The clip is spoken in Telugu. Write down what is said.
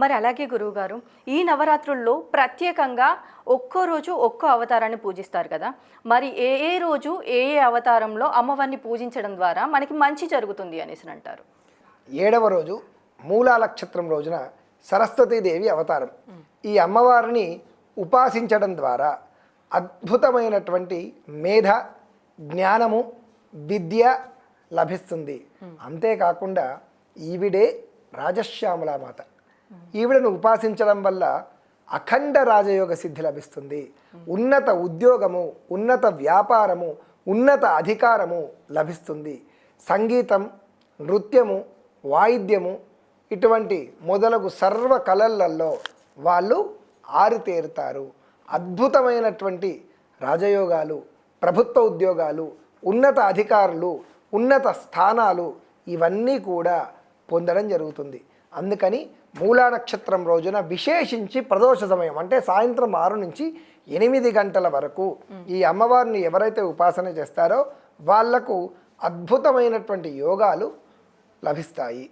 మరి అలాగే గురువుగారు ఈ నవరాత్రుల్లో ప్రత్యేకంగా ఒక్కో రోజు ఒక్కో అవతారాన్ని పూజిస్తారు కదా. మరి ఏ ఏ రోజు ఏ ఏ అవతారంలో అమ్మవారిని పూజించడం ద్వారా మనకి మంచి జరుగుతుంది అనేసి అంటారు. ఏడవ రోజు మూలా నక్షత్రం రోజున సరస్వతీదేవి అవతారం. ఈ అమ్మవారిని ఉపాసించడం ద్వారా అద్భుతమైనటువంటి మేధ జ్ఞానము విద్య లభిస్తుంది. అంతేకాకుండా ఈవిడే రాజశ్యామల మాత ఈవిడను ఉపాసించడం వల్ల అఖండ రాజయోగ సిద్ధి లభిస్తుంది. ఉన్నత ఉద్యోగము ఉన్నత వ్యాపారము ఉన్నత అధికారము లభిస్తుంది. సంగీతం నృత్యము వాయిద్యము ఇటువంటి మొదలగు సర్వ కళలల్లో వాళ్ళు ఆరితేరుతారు. అద్భుతమైనటువంటి రాజయోగాలు ప్రభుత్వ ఉద్యోగాలు ఉన్నత అధికారులు ఉన్నత స్థానాలు ఇవన్నీ కూడా పొందడం జరుగుతుంది. అందుకని మూలా నక్షత్రం రోజున విశేషించి ప్రదోష సమయం అంటే సాయంత్రం ఆరు నుంచి ఎనిమిది గంటల వరకు ఈ అమ్మవారిని ఎవరైతే ఉపాసన చేస్తారో వాళ్ళకు అద్భుతమైనటువంటి యోగాలు లభిస్తాయి.